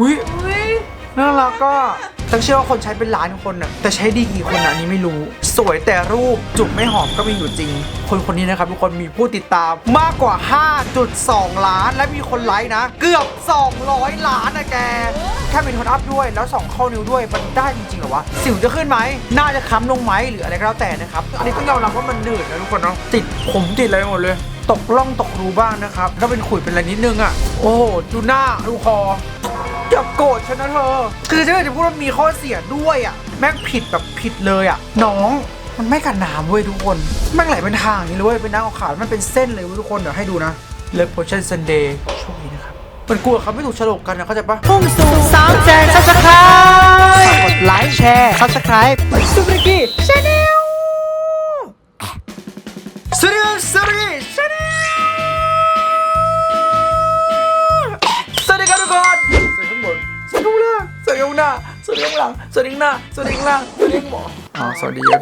อุ้ยอุ้ยน่ารักก็ตั้งเชื่อว่าคนใช้เป็นล้านคนน่ะแต่ใช้ดีกี่คนน่ะอันนี้ไม่รู้ สวยแต่รูปจุกไม่หอมก็มีอยู่จริง คนคนนี้นะครับทุกคนมีผู้ติดตามมากกว่า 5.2 ล้าน และมีคนไลค์นะ เกือบ 200 ล้านนะแก แค่เป็นคนอัพด้วยแล้วสองเข้านิ้วด้วย มันได้จริงๆเหรอวะ สิวจะขึ้นไหมหน้าจะค้ำลงไหมหรืออะไรก็แล้วแต่นะครับ อันนี้ต้องยอมรับว่ามันหนืดนะทุกคนเนาะติดผมติดอะไรหมดเลย ตกล่องตกรูบ้างนะครับก็เป็นขุยเป็นอะไรนิดนึงอะโอ้โหดูหน้าดูคอ อย่าโกรธฉันนะเธอ คือฉันอยากจะพูดว่ามีข้อเสียด้วยอะ แม่งผิดแบบผิดเลยอะ น้องมันไม่กันน้ำเว้ยทุกคน แม่งไหลเป็นทางอย่างนี้เลยเว้ยเป็นน้ำขาวๆมันเป็นเส้นเลยเว้ยทุกคน เดี๋ยวให้ดูนะเล v โพชั่นซันเดย์โชคดีนะครับ มันกลัวเขาไม่ถูกฉลกกันนะเข้าใจปะพุ่งสู่สามแสนซับสไครต์กดไลค์แชร์ซับสไครต์ซูบริกี้ชาแนลสวัสดีครับสวัสดี สดีข้างหลังสวัสดีข้างหน้าสวัสดีข้างล่างสวัสดีข้างบนอ๋อสวัสดีครับ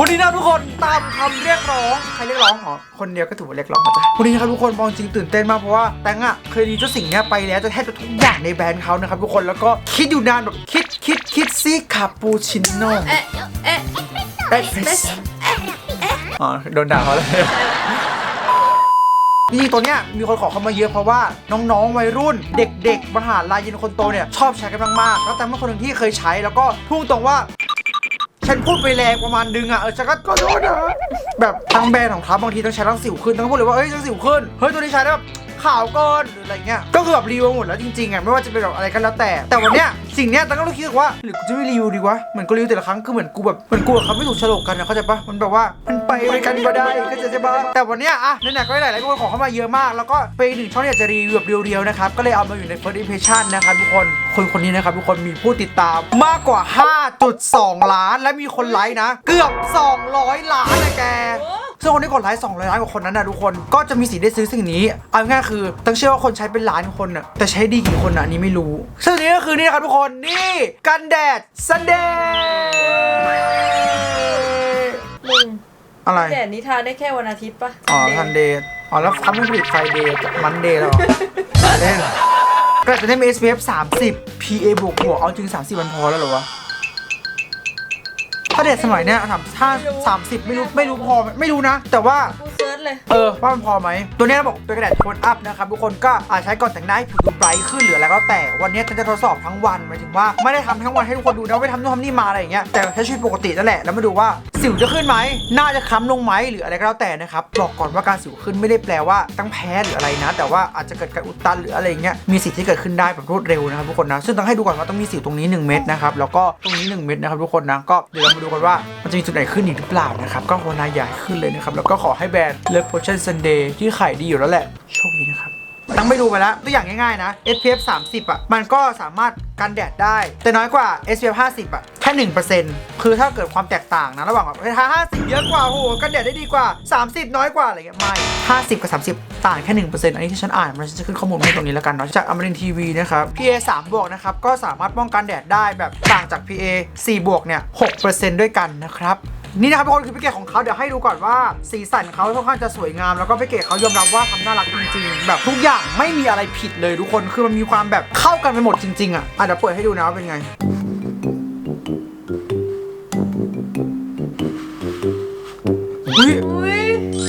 วันนี้นะทุกคนตามคำเรียกร้องใครเรียกร้องอ๋อคนเดียวก็ถือว่าเรียกร้องนะจ๊ะวันนี้นะครับทุกคนมองจริงตื่นเต้นมากเพราะว่าแตงอะเคยดีเจ้าสิ่งเนี้ยไปแล้วจะแทบจะทุกอย่างในแบรนด์เขานะครับทุกคนแล้วก็คิดอยู่นานแบบคิดคิดคิดซิคาปูชิโน่เอ๊ะเอ๊ะเอ็กเพรสอ๋อโดนด่าเขาเลย จริงๆตัวเนี้ยมีคนขอเข้ามาเยอะเพราะว่าน้องๆวัยรุ่น เด็ก ๆ มหาลัยยินคนโตเนี่ยชอบใช้กันมากๆแล้วแต่เมื่อคนหนึ่งที่เคยใช้แล้วก็พูดตรงว่า ฉันพูดไปแรงประมาณนึงอะเออฉันก็ขอโทษนะแบบทั้งแบรนด์ของเขาบางทีต้องใช้ทั้งสิวขึ้นต้องพูดเลยว่าเอ้ยทั้งสิวขึ้นเฮ้ยตัวนี้ใช้แล้ว ขาวเกินหรืออะไรเงี้ยก็คือแบบรีวิวหมดแล้วจริงๆอะไม่ว่าจะเป็นแบบอะไรก็แล้วแต่ แต่วันเนี้ยสิ่งเนี้ยตั้งก็คิดว่าหรือกูจะไม่รีวิวดีวะเหมือนกูรีวิวแต่ละครั้งคือเหมือนกูแบบเหมือนกูกับเขาไม่ถูกฉลกกันนะเข้าใจปะมันแบบว่ามันไปด้วยกันก็ได้ก็จะใช่ปะแต่วันเนี้ยอะไหนๆก็ได้หลายๆคนขอเข้ามาเยอะมาก แล้วก็เป็นหนึ่งช่องที่อยากจะรีวิวแบบเรียวๆนะครับก็เลยเอามาอยู่ใน first impression นะครับทุกคนคนคนนี้นะครับทุกคนมีผู้ติดตามมากกว่า 5.2 ล้าน และมีคนไลค์นะ เกือบ 200 ล้านนะแก ซึ่งคนที่กดไลค์200ล้านกว่าคนนั้นนะทุกคนก็จะมีสิทธิ์ได้ซื้อสิ่งนี้เอาง่ายๆคือต้องเชื่อว่าคนใช้เป็นล้านคนน่ะแต่ใช้ดีกี่คนน่ะอันนี้ไม่รู้ซึ่งอันนี้ก็คือนี่นะครับทุกคนนี่กันแดดซันเดย์มึงอะไรแต่นิทานได้แค่วันอาทิตย์ปะอ๋อซันเดย์อ๋อแล้วทำให้ผลิตไฟเดย์มันเดย์แล้วเหรอเล่นก็จะได้มี SPF 30 PA บวกบวกเอาจริง 30มันพอแล้วเหรอวะ ถ้าเด็ดสมัยเนี้ยถามถ้า30ไม่รู้ไม่รู้พอไหมไม่รู้นะ แต่ว่า กูเซิร์ชเลย เออว่ามันพอไหม ตัวเนี้ยเราบอกเป็นกระดาษโทนอัพนะครับทุกคนก็อาจใช้ก่อนแต่งหน้าให้ผิวดูไบรท์ขึ้นหรืออะไรก็แต่วันเนี้ยฉันจะทดสอบทั้งวันหมายถึงว่าไม่ได้ทำทั้งวันให้ทุกคนดูนะไม่ทำนู่นทำนี่มาอะไรอย่างเงี้ยแต่ใช้ชีวิตปกตินั่นแหละแล้วมาดูว่าสิวจะขึ้นไหมหน้าจะค้ำลงไหมหรืออะไรก็แล้วแต่นะครับบอกก่อนว่าการสิวขึ้นไม่ได้แปลว่าต้องแพ้หรืออะไรนะ แต่ว่าอาจจะเกิดการอุดตันหรืออะไรอย่างเงี้ยมีสิทธิ์ที่เกิดขึ้นได้แบบรวดเร็วนะครับทุกคนนะซึ่งต้องให้ดูก่อนว่าต้องมีสิวตรงนี้1เม็ดนะครับแล้วก็ตรงนี้1เม็ดนะครับทุกคนนะก็เดี๋ยวเรามาดูกันว่ามันจะมีจุดไหนขึ้นอีกหรือเปล่านะครับ ก็ภาวนาอย่าให้ขึ้นเลยนะครับ แล้วก็ขอให้แบรนด์เลิฟโพชั่นซันเดย์ที่ขายดีอยู่แล้วแหละ โชคดีนะครับ ตั้งไปดูไปแล้วตัวอย่างง่ายๆนะ SPF 30 อะ มันก็สามารถกันแดดได้ แต่น้อยกว่า SPF 50 อะ แค่ 1%คือถ้าเกิดความแตกต่างนะ ระหว่างแบบถ้า50 เยอะกว่าโหกันแดดได้ดีกว่า 30 น้อยกว่าอะไรเงี้ยไม่ 50 กับ 30 ต่างแค่ 1%อันนี้ที่ฉันอ่านมันจะขึ้นข้อมูลให้ตรงนี้แล้วกันเนาะจากอมรินทีวีนะครับ PA 3บวกนะครับก็สามารถป้องกันแดดได้แบบต่างจาก PA 4บวกเนี่ย6%ด้วยกันนะครับ นี่นะครับทุกคนคือแพ็กเกจของเขาเดี๋ยวให้ดูก่อนว่า สีสันเขาค่อนข้างจะสวยงาม แล้วก็แพ็กเกจเขายอมรับว่าทำน่ารักจริงๆ แบบทุกอย่างไม่มีอะไรผิดเลยทุกคนคือมันมีความแบบเข้ากันไปหมดจริงๆอะอะเดี๋ยวเปิดให้ดูนะว่าเป็นไง อุ้ยอุ้ย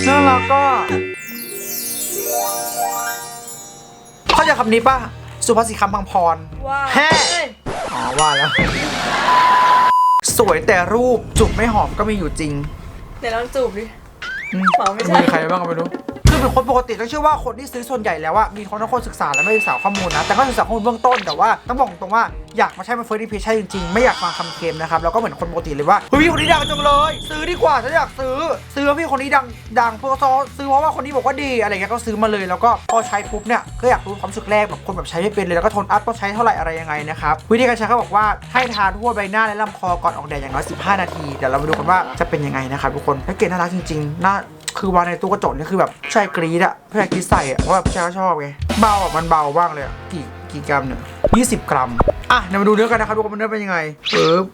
น่ารักก็เข้าใจคำนี้ป่ะ สุภาษิตคำพังพร ว่าแฮ่ เอ้ย อ๋อว่าแล้ว สวยแต่รูปจุบไม่หอมก็มีอยู่จริง เดี๋ยวลองจูบดิอืมเปล่าไม่ใช่มีใครบ้างก็ไม่รู้ คือเป็นคนปกติต้องเชื่อว่าคนที่ซื้อส่วนใหญ่แล้วอะมีคนทั้งคนศึกษาและไม่ศึกษาข้อมูลนะ แต่ก็ศึกษาข้อมูลเบื้องต้นแต่ว่าต้องบอกตรงว่าอยากมาใช้มาเฟิร์สดิเพชจริงๆ ไม่อยากฟังคำเค็มนะครับ แล้วก็เหมือนคนปกติเลยว่าเฮ้ยพี่คนนี้ดังจังเลย ซื้อดีกว่าฉันอยากซื้อ ซื้อพี่คนนี้ดังดังเพราะซื้อเพราะว่าคนนี้บอกว่าดีอะไรเงี้ยก็ซื้อมาเลยแล้วก็พอใช้ปุ๊บเนี่ยก็อยากรู้ความรู้สึกแรกแบบคนแบบใช้ไม่เป็นเลยแล้วก็ทนอัพต้องใช้เท่าไหร่อะไรยังไงนะครับวิธีการใช้เขาบอกว่าให้ทาทั่วใบหน้าและลำคอก่อนออกแดดอย่างน้อย15 นาทีเดี๋ยวเรามาดูกันว่าจะเป็นยังไงนะครับทุกคนแพ็กเกจน่ารักจริงๆน่า คือวางในตู้กระจกนี่คือแบบใช่กรีดอะผู้ชายกรีดใส่อะเพราะว่าผู้ชายก็ชอบไงเบาอะมันเบาบ้างเลยอะกี่กี่กรัมเนี่ยยี่สิบกรัมอะเดี๋ยวมาดูเนื้อกันนะครับทุกคนเนื้อเป็นยังไงปึ๊บ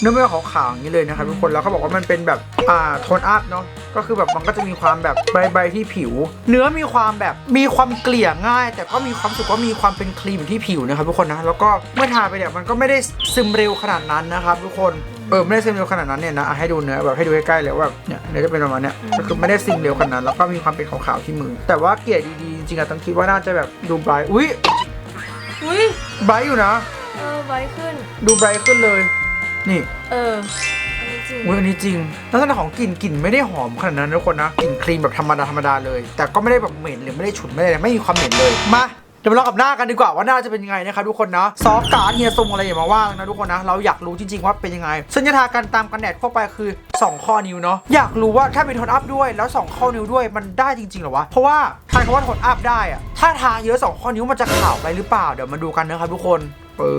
เนื้อไม่ขาวๆอย่างนี้เลยนะครับทุกคนแล้วเขาบอกว่ามันเป็นแบบอ่าโทนอัพเนาะก็คือแบบมันก็จะมีความแบบใบใบๆที่ผิว เนื้อมีความแบบมีความเกลี่ยง่าย แต่ก็มีความสึกว่ามีความเป็นครีมอยู่ที่ผิวนะครับทุกคนนะแล้วก็เมื่อทาไปเนี่ยมันก็ไม่ได้ซึมเร็วขนาดนั้นนะครับทุกคน เออไม่ได้ซึมเร็วขนาดนั้นเนี่ยนะอะให้ดูเนื้อแบบให้ดูใกล้ๆเลยว่าแบบเนี่ยเนื้อจะเป็นประมาณเนี้ยก็คือไม่ได้ซึมเร็วขนาดนั้นแล้วก็มีความเป็นขาวๆที่มือ แต่ว่าเกลี่ยดีๆจริงๆอะต้องคิดว่าน่าจะแบบดูไบรท์อุ้ยอุ้ยไบรท์อยู่นะ เออไว้ขึ้น ดูไบรท์ขึ้นเลย นี่เอออันนี้จริงอุ้ยอันนี้จริงลักษณะของกลิ่นกลิ่นไม่ได้หอมขนาดนั้นนะทุกคนนะกลิ่นครีมแบบธรรมดาธรรมดาเลย แต่ก็ไม่ได้แบบเหม็นหรือไม่ได้ฉุนไม่ได้อะไรไม่มีความเหม็นเลยมา เดี๋ยวมาลองกับหน้ากันดีกว่าว่าหน้าจะเป็นยังไงนะครับทุกคนนะซอฟต์การ์ดเฮียทรงอะไรอย่ามาว่านะทุกคนนะเราอยากรู้จริงๆว่าเป็นยังไงซึ่งจะทากันตามกันแดดทั่วไปคือ 2 ข้อนิ้วเนาะอยากรู้ว่าถ้าเป็นโทนอัพด้วยแล้ว 2 ข้อนิ้วด้วยมันได้จริงๆหรอวะเพราะว่าทายคำว่าโทนอัพได้อะถ้าทาเยอะ 2 ข้อนิ้วมันจะขาวไปหรือเปล่าเดี๋ยวมาดูกันนะครับทุกคนปึ๊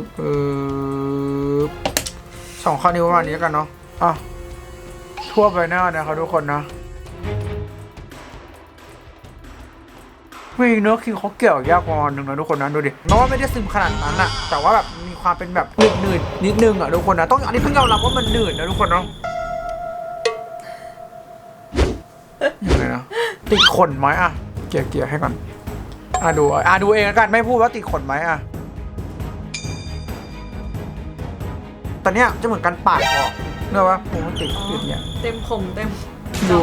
บปึ๊บสองข้อนิ้วประมาณนี้กันเนาะอะทั่วใบหน้านะครับทุกคนนะ ไม่เนื้อคิวเขาเกี่ยวยากประมาณนึงนะทุกคนนะดูดิเพราะว่าไม่ได้ซึมขนาดนั้นอะแต่ว่าแบบมีความเป็นแบบหนืดๆนิดนึงอะทุกคนนะต้องอันนี้เพิ่งยอมรับว่ามันหนืดนะทุกคนเนาะยังไงนะติดขนไหมอะเกี่ยเกี่ยให้ก่อนอะดูอะดูเองแล้วกันไม่พูดว่าติดขนไหมอะตอนเนี้ยจะเหมือนกันปาดออกเนอะวะผมมันติดติดเนี่ยเต็มผมเต็มดู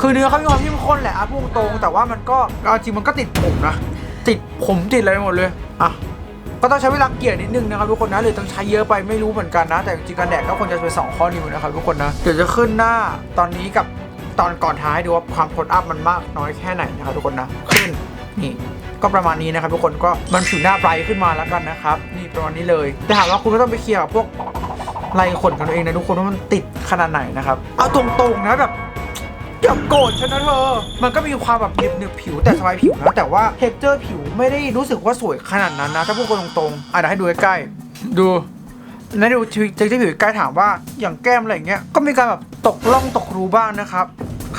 คือเนื้อเขามีความเข้มข้นแหละอะพูดตรงๆแต่ว่ามันก็เอาจริงมันก็ติดผมนะ ติดผมติดอะไรไปหมดเลยอะก็ต้องใช้เวลาเกลี่ยนิดนึงนะครับทุกคนนะหรือต้องใช้เยอะไปไม่รู้เหมือนกันนะ แต่จริงๆกันแดดก็ควรจะเป็นสองข้อนิ้วนะครับทุกคนนะเดี๋ยวจะขึ้นหน้าตอนนี้กับตอนก่อนท้ายดูว่าความโทนอัพมันมากน้อยแค่ไหนนะครับทุกคนนะขึ้นนี่ก็ประมาณนี้นะครับทุกคนก็มันผิวหน้าไบรท์ขึ้นมาแล้วกันนะครับนี่ประมาณนี้เลยแต่ถามว่าคุณก็ต้องไปเคลียร์กับพวกไรขนกันตัวเองนะทุกคนว่ามันติดขนาดไหนนะครับเอาตรงๆนะแบบ อย่าโกรธฉันนะเธอ มันก็มีความแบบหนึบๆผิวแต่สบายผิวนะ แต่ว่าเท็กเจอร์ผิวไม่ได้รู้สึกว่าสวยขนาดนั้นนะ ถ้าพูดกันตรงๆอะเดี๋ยวให้ดูใกล้ๆดูแล้วดูเท็กเจอร์ผิวใกล้ถามว่าอย่างแก้มอะไรอย่างเงี้ยก็มีการแบบตกร่องตกรูบ้างนะครับ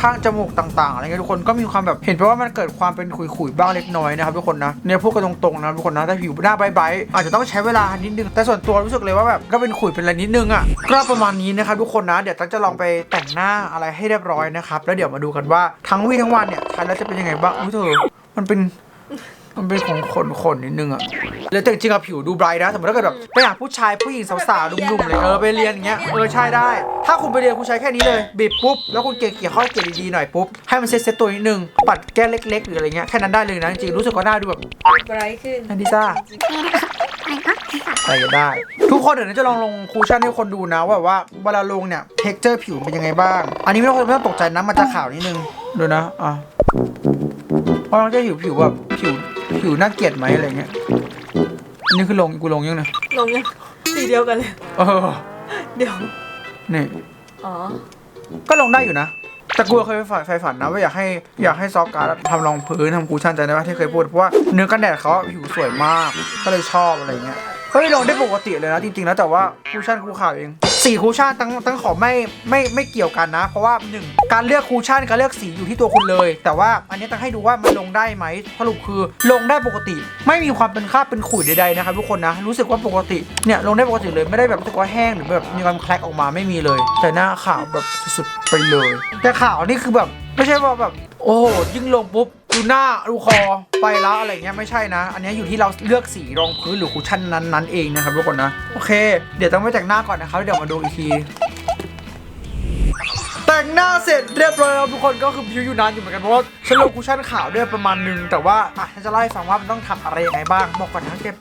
ข้างจมูกต่างๆอะไรเงี้ยทุกคนก็มีความแบบเห็นเพราะว่ามันเกิดความเป็นขุยๆบ้างเล็กน้อยนะครับทุกคนนะเนี่ยพูดกันตรงๆนะทุกคนนะแต่ผิวหน้าใบๆอาจจะต้องใช้เวลานิดนึงแต่ส่วนตัวรู้สึกเลยว่าแบบก็เป็นขุยเป็นอะไรนิดนึงอะก็ประมาณนี้นะครับทุกคนนะ เดี๋ยวตั้งจะลองไปแต่งหน้าอะไรให้เรียบร้อยนะครับแล้วเดี๋ยวมาดูกันว่าทั้งวี่ทั้งวันเนี่ยใช้แล้วจะเป็นยังไงบ้างอุ้ยเธอมันเป็น มันเป็นของขนขนๆนิดนึงอะแล้วแต่จริงๆอะผิวดูไบรท์นะ สมมติถ้าเกิดแบบไปหาผู้ชายผู้หญิงสาวๆดุ่มๆเลยเออไปเรียนอย่างเงี้ยเออใช่ได้ ถ้าคุณไปเรียนคุณใช้แค่นี้เลยบีบปุ๊บแล้วคุณเกลี่ยเกลี่ยข้อเกลี่ยดีๆหน่อยปุ๊บให้มันเซ็ตเซ็ตตัวนิดนึงปัดแก้เล็กๆหรืออะไรเงี้ยแค่นั้นได้เลยนะจริงๆรู้สึกว่าหน้าดูแบบไบรท์ขึ้นอันนี้ซ่าใส่ก็ได้ ทุกคนเดี๋ยวเราจะลองลงคูชั่นให้คนดูนะว่าแบบว่าเวลาลงเนี่ยเท็กเจอร์ผิวเป็นยังไงบ้าง อันนี้ไม่ต้องไม่ต้องตกใจนะมันจะขาวนิดนึงดูนะอะเพราะเราจะผิวผิวแบบผิว ผิวน่าเกลียดไหมอะไรเงี้ยอันนี้คือลงกูลงยังนะลงยังสีเดียวกันเลย เออเดี๋ยว นี่อ๋อ ก็ลงได้อยู่นะ แต่กูเคยฝันไฟฝันนะว่าอยากให้อยากให้ซอฟต์การ์ดทำรองพื้นทำคูชั่นใจได้ไหมที่เคยพูดเพราะว่าเนื้อกันแดดเขาอะผิวสวยมาก ก็เลยชอบอะไรเงี้ยเฮ้ยลงได้ปกติเลยนะจริงๆแล้วแต่ว่าคูชั่นกูขาวเอง สีคูชั่นตั้งตั้งขอไม่ไม่ไม่เกี่ยวกันนะ เพราะว่าหนึ่งการเลือกคูชั่นการเลือกสีอยู่ที่ตัวคุณเลย แต่ว่าอันนี้ตั้งให้ดูว่ามันลงได้ไหมสรุปคือลงได้ปกติ ไม่มีความเป็นคราบเป็นขุยใดๆนะครับทุกคนนะ รู้สึกว่าปกติเนี่ยลงได้ปกติเลยไม่ได้แบบรู้สึกว่าแห้งหรือแบบมีความแคลกออกมาไม่มีเลย แต่หน้าขาวแบบสุดๆไปเลย แต่ขาวนี่คือแบบไม่ใช่ว่าแบบโอ้โหยิ่งลงปุ๊บ ดูหน้าดูคอไปแล้วอะไรเงี้ยไม่ใช่นะ อันนี้อยู่ที่เราเลือกสีรองพื้นหรือคุชชั่นนั้นๆเองนะครับทุกคนนะโอเค เดี๋ยวต้องไปแต่งหน้าก่อนนะครับเดี๋ยวมาดูอีกทีแต่งหน้าเสร็จเรียบร้อยแล้วทุกคนก็คือผิวอยู่นานอยู่เหมือนกันเพราะว่าฉันลงคุชชั่นขาวด้วยประมาณนึงแต่ว่าอะฉันจะเล่าให้ฟังว่ามันต้องทำอะไรยังไงบ้างบอกก่อนนะเก็บ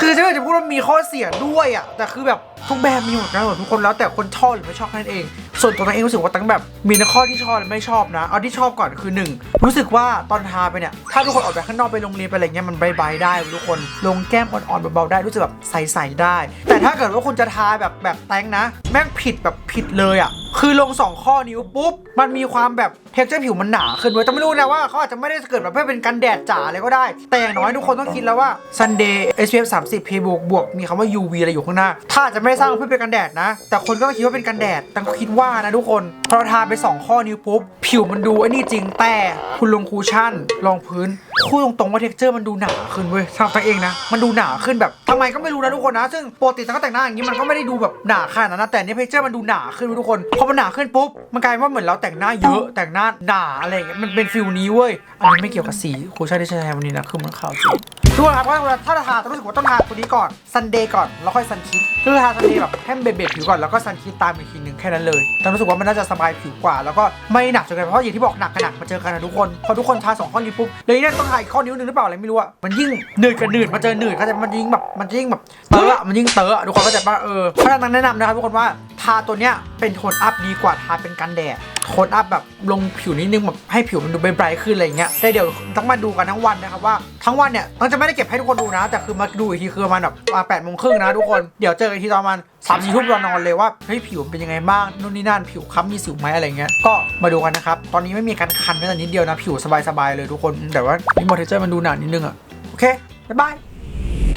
คือฉันอยากจะพูดว่ามีข้อเสียด้วยอะแต่คือแบบทุกแบบมีหมดนะหมดทุกคนแล้วแต่คนชอบหรือไม่ชอบนั้นเอง ส่วนตัวตัวเองรู้สึกว่าตั้งแบบมีนข้อที่ชอบและไม่ชอบนะ เอาที่ชอบก่อนคือหนึ่งรู้สึกว่าตอนทาไปเนี่ยถ้าทุกคนออกไปข้างนอกไปโรงเรียนไปอะไรเงี้ยมันใบายๆได้ทุกคนลงแก้มอ่อนๆเบาๆได้รู้สึกแบบใสๆได้ แต่ถ้าเกิดว่าคุณจะทาแบบแบบแตงนะ แม่งผิดแบบผิดเลยอะ คือลงสองข้อนิ้วปุ๊บ มันมีความแบบเท็กเจอร์ผิวมันหนาขึ้นเว้ยแต่ไม่รู้นะว่าเขาอาจจะไม่ได้เกิดแบบเพื่อเป็นกันแดดจ๋าอะไรก็ได้ แต่อย่างน้อยทุกคนต้องคิดแล้วว่า Sunday SPF 30 p บวกบวกมีคำว่า UV อะไรอยู่ข้างหน้า ถ้าจะไม่ได้สร้างเพื่อเป็นกันแดดนะ แต่คนก็คิดว่าเป็นกันแดด แต่ก็คิดว่านะทุกคน พอเราทาไป 2 ข้อนิ้วปุ๊บ ผิวมันดูไอ้นี่จริงแต่คุณลงคูชั่นรองพื้น พูดตรงๆว่าเท็กเจอร์มันดูหนาขึ้นเว้ยสำหรับตัวเองนะ มันดูหนาขึ้นแบบทำไมก็ไม่รู้นะทุกคนนะ ซึ่งปกติตั้งแต่งหน้าอย่างนี้มันก็ไม่ได้ดูแบบหนาขนาดนั้นนะแต่เนี่ยเท็กเจอร์มันดูหนาขึ้นเว้ยทุกคนพอมันหนาขึ้นปุ๊บมันกลายว่าเหมือนเราแต่งหน้าเยอะแต่งหน้าหนาอะไรอย่างเงี้ยมันเป็นฟิลนี้เว้ยอันนี้ไม่เกี่ยวกับสีคูชั่นที่ใช้วันนี้นะคือมันขาวจริงทุกคนครับว่าถ้าทาต้องรู้สึกว่าต้องทาตัวนี้ก่อนซันเดย์ก่อนแล้วค่อยซันคิดคือทาซันเดย์แบบให้มันเบเบผิวก่อนแล้วก็ซันคิดตามอีกทีหนึ่งแค่นั้นเลยแต่รู้สึกว่ามันน่าจะสบายผิวกว่า แล้วก็ไม่หนักจนเกินไปเพราะอย่างที่บอกหนักกับหนักมาเจอกันนะทุกคนพอทุกคนทาสองข้อนิ้ปุ๊บเลยเนี่ยต้องทาอีกข้อนิ้วหนึ่งหรือเปล่าอะไรไม่รู้อะมันยิ่งหนืดกับหนืดมาเจอหนืดเขาใจะมันยิ่งแบบมันยิ่งแบบเตอะอะมันยิ่งเตอะอะทุกคนก็จะว่าเออเพราะฉะนั้นแนะนำนะครับทุกคนว่าาตัวเนี้ยเป็นโทนอัพดีกว่าทาเป็นกันแดดโทนอัพแบบลงผิวนิดนึงแบบให้ผิวมันดูไบรท์ขึ้นอะไรอย่างเงี้ยแต่เดี๋ยวต้องมาดูกันทั้งวันนะครับว่าทั้งวันเนี่ยเราจะไม่ได้เก็บให้ทุกคนดูนะ แต่คือมาดูอีกทีคือประมาณแบบแปดโมงครึ่งนะทุกคนเดี๋ยวเจอกันอีกทีตอนประมาณสามสี่ทุ่มเรานอนเลยว่าเฮ้ยผิวเป็นยังไงบ้างนู่นนี่นั่นผิวค้ำมีสิวไหมอะไรเงี้ยก็มาดูกันนะครับตอนนี้ไม่มีการคันแม้แต่นิดเดียวนะผิวสบายๆเลยทุกคนแต่ว่านี่มอเทเจอร์มันดูหนานิดนึงอะโอเคบ๊ายบาย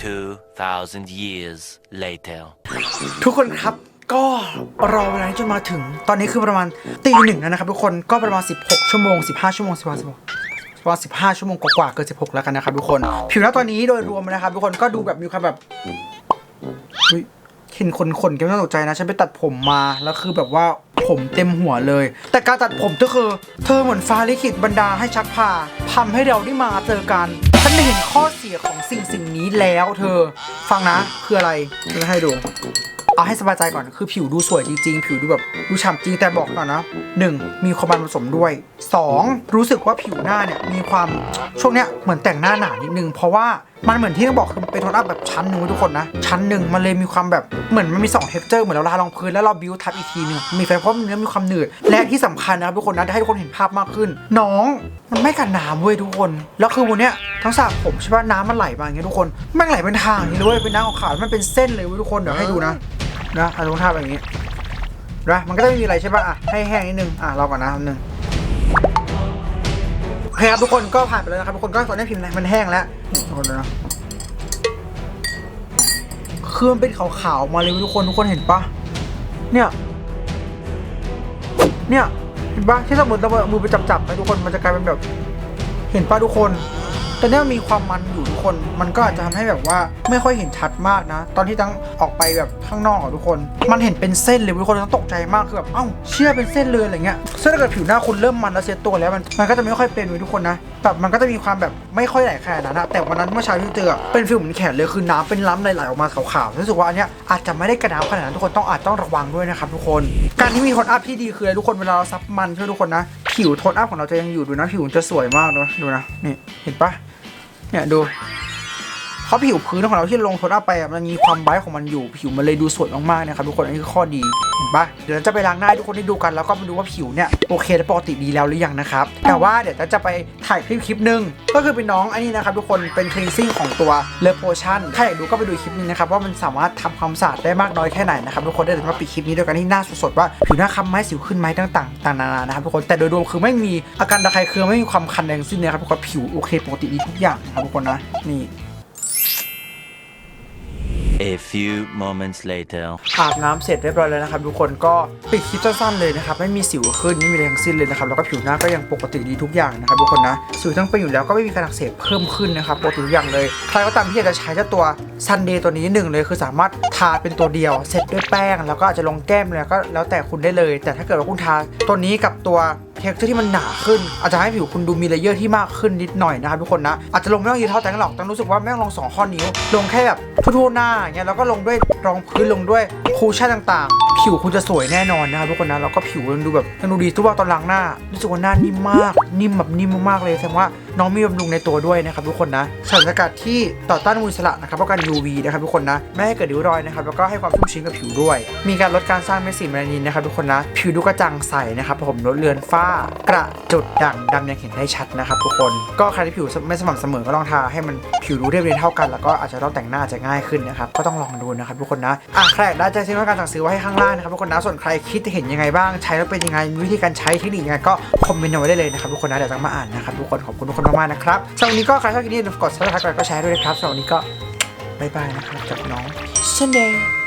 2,000 years later. ทุกคนครับ ก็รอเวลานี้จนมาถึง ตอนนี้คือประมาณตีหนึ่งแล้วนะครับทุกคน ก็ประมาณ 16 ชั่วโมง 15 ชั่วโมง15ชั่วโมงประมาณ15 ชั่วโมงกว่าๆเกิน16 แล้วกันนะครับทุกคน ผิวหน้าตอนนี้โดยรวมนะครับทุกคน ก็ดูแบบมีความแบบเห็นคนขนก็ไม่ต้องตกใจนะ ฉันไปตัดผมมา แล้วคือแบบว่าผมเต็มหัวเลย แต่การตัดผมก็คือ เธอเหมือนฟ้าลิขิตบันดาให้ชักพาทำให้เราได้มาเจอกัน ฉันได้เห็นข้อเสียของสิ่งสิ่งนี้แล้ว เธอ ฟังนะ คืออะไรจะให้ดู เอาให้สบายใจก่อนคือผิวดูสวยจริงๆ ผิวดูแบบดูฉ่ำจริงแต่บอกก่อนนะ 1. มีความมันผสมด้วย 2. รู้สึกว่าผิวหน้าเนี่ยมีความช่วงเนี้ยเหมือนแต่งหน้าหนานิดนึงเพราะว่า มันเหมือนที่ต้องบอกคือเป็นโทนอัพแบบชั้นหนึ่งทุกคนนะ ชั้นหนึ่งมันเลยมีความแบบเหมือนมันมี2เท็กเจอร์เหมือนเราทารองพื้นแล้วเราบิวทับอีกทีหนึงมีไฟเพราะเนื้อมีความหนืด และที่สำคัญนะครับทุกคนนะจะให้ทุกคนเห็นภาพมากขึ้น น้องมันไม่กันน้ำเว้ยทุกคน แล้วคือวันเนี้ยทั้งสระผมใช่ป่ะน้ำมันไหลมาอย่างเงี้ยทุกคนม่งไหลเป็นทางอย่างนี้เลยเว้ยเป็นน้ำขาวมันเป็นเส้นเลยเว้ยทุกคนเดี๋ยวให้ดูนะนะเอาลงท่าแบบนี้นะมันก็จะไม่มีอะไรใช่ป่ะอะให้แห้งนิดนึงอะรอก่อนนะแป๊บนึง เคครับทุกคนก็ผ่านไปแล้วนะครับทุกคนก็ตอนนี้พิมพ์มันแห้งแล้วทุกคนดูนะคือมันเป็นขาวๆมาเลยทุกคนทุกคนเห็นปะเนี่ย เนี่ยเห็นปะที่สมมติเรามือไปจับๆไปทุกคนมันจะกลายเป็นแบบ เห็นปะทุกคน แต่เนี่ยมีความมันอยู่ คน มันก็อาจจะทำให้แบบว่าไม่ค่อยเห็นชัดมากนะ ตอนที่ตั้งออกไปแบบข้างนอกอะทุกคน มันเห็นเป็นเส้นเลยทุกคนต้องตกใจมากคือแบบเอ้าเชื่อเป็นเส้นเลยอะไรเงี้ยซึ่งถ้าเกิดผิวหน้าคุณเริ่มมันแล้วเซ็ตตัวแล้วมันมันก็จะไม่ค่อยเป็นเลยทุกคนนะแบบมันก็จะมีความแบบไม่ค่อยไหลขนาดนั้นนะแต่วันนั้นเมื่อเช้าที่เจอเป็นฟิลเหมือนแขนเลยคือน้ำเป็นล้ำไหลๆออกมาขาวๆรู้สึกว่าอันเนี้ยอาจจะไม่ได้กระน้ำขนาดนั้นทุกคนต้องอาจต้องระวังด้วยนะครับทุกคน การที่มีโทนอัพที่ดีคืออะไรทุกคนเวลาเราซับมันช่วยทุกคนนะผิวโทนอัพของเราจะยังอยู่ดูนะผิวจะสวยมากนะดูนะนี่เห็นปะ เนี่ยดู เขาะผิวพื้นของเราที่ลงโทนอัพไปมันมีความไบรท์ของมันอยู่ผิวมันเลยดูสวยมากๆนะครับทุกคนอันนี้คือข้อดีเห็นปะเดี๋ยวเราจะไปล้างหน้าทุกคนได้ดูกัน แล้วก็มาดูว่าผิวเนี่ยโอเคและปกติดีแล้วหรือยังนะครับแต่ว่าเดี๋ยวจะไปถ่ายคลิปคลิปหนึ่งก็คือเป็นน้องอันนี้นะครับทุกคนเป็น cleansing ของตัวเลโพชั่นถ้าอยากดูก็ไปดูคลิปนี้นะครับว่ามันสามารถทำความสะอาดได้มากน้อยแค่ไหนนะครับทุกคนได้เดี๋ยวมาปิดคลิปนี้ด้วยกันที่หน้าสดๆว่าผิวหน้าค้ำไหมสิวขึ้นไหมต่างๆต่างๆนานานะครับทุกคนแต่โดยรวมคือไม่มีอาการระคายเคืองไม่มีความคันใดงสิ้นนะครับทุกคนผิวโอเคปกติดีทุกอย่างนะครับทุกคนนะนี่ A few moments later. อาบน้ำเสร็จเรียบร้อยแล้วนะครับทุกคนก็ปิดคลิปสั้นๆเลยนะครับไม่มีสิวขึ้นไม่มีอะไรทั้งสิ้นเลยนะครับแล้วก็ผิวหน้าก็ยังปกติดีทุกอย่างนะครับทุกคนนะสิวทั้งเป็นอยู่แล้วก็ไม่มีการอักเสบเพิ่มขึ้นนะครับปกติทุกอย่างเลยใครก็ตามที่อยากจะใช้เจ้าตัวซันเดย์ตัวนี้หนึ่งเลยคือสามารถทาเป็นตัวเดียวเสร็จด้วยแป้ง แล้วก็อาจจะลงแก้มเลยก็แล้วแต่คุณได้เลย แต่ถ้าเกิดว่าคุณทาตัวนี้กับตัว เท็กเจอร์ที่มันหนาขึ้น อาจจะให้ผิวคุณดูมีเลเยอร์ที่มากขึ้นนิดหน่อยนะครับทุกคนนะ อาจจะลงไม่ต้องเยอะเท่าแต่งหรอกต้องรู้สึกว่าแม่งลงสองข้อนิ้ว ลงแค่แบบทั่วๆหน้าอย่างเงี้ยแล้วก็ลงด้วยรองพื้นลงด้วยคูชั่นต่างๆ ผิวคุณจะสวยแน่นอนนะครับทุกคนนะแล้วก็ผิวมันดูแบบมันดูดีทุกว่าตอนล้างหน้ารู้สึกว่าหน้านิ่มมาก นิ่มแบบนิ่มมากๆเลยแสดงว่าน้องมีบำรุงในตัวด้วยนะครับทุกคนนะสารสกัดที่ต่อต้านอนุมูลอิสระนะครับป้องกัน UV นะครับทุกคนนะไม่ให้เกิดริ้วรอยนะครับแล้วก็ให้ความชุ่มชื้นกับผิวด้วย มีการลดการสร้างเม็ดสีเมลานินนะครับทุกคนนะ ผิวดูกระจ่างใสนะครับผมลดเลือนฝ้ากระจุดด่างดำยังเห็นได้ชัดนะครับทุกคนก็ใครที่ผิวไม่สม่ำเสมอก็ลองทาให้มันผิวดูเรียบเรียงเท่ากัน แล้วก็อาจจะต้องแต่งหน้าจะง่ายขึ้นนะครับก็ต้องลองดูนะครับทุกคนนะอะใครได้ใจซิงว่าการสั่งซื้อไว้ให้ข้างล่างางนะครับทุกคนนะส่วนใครคิดเห็นยังไงบ้าง ใช้แล้วเป็นยังไงวิธีการใช้เทคนิคยังไงก็คอมเมนต์เอาไว้ได้เลยนะครับทุกคนนะเดี๋ยวต้องมาอ่านนะครับทุกคนขอบคุณทุกคนมากๆนะครับสำหรับวันนี้ก็ใครชอบคลิปนี้กดซับสไครต์ก็แชร์ด้วยนะครับสำหรับวันนี้ก็บายบายนะครับกับน้อง Sunday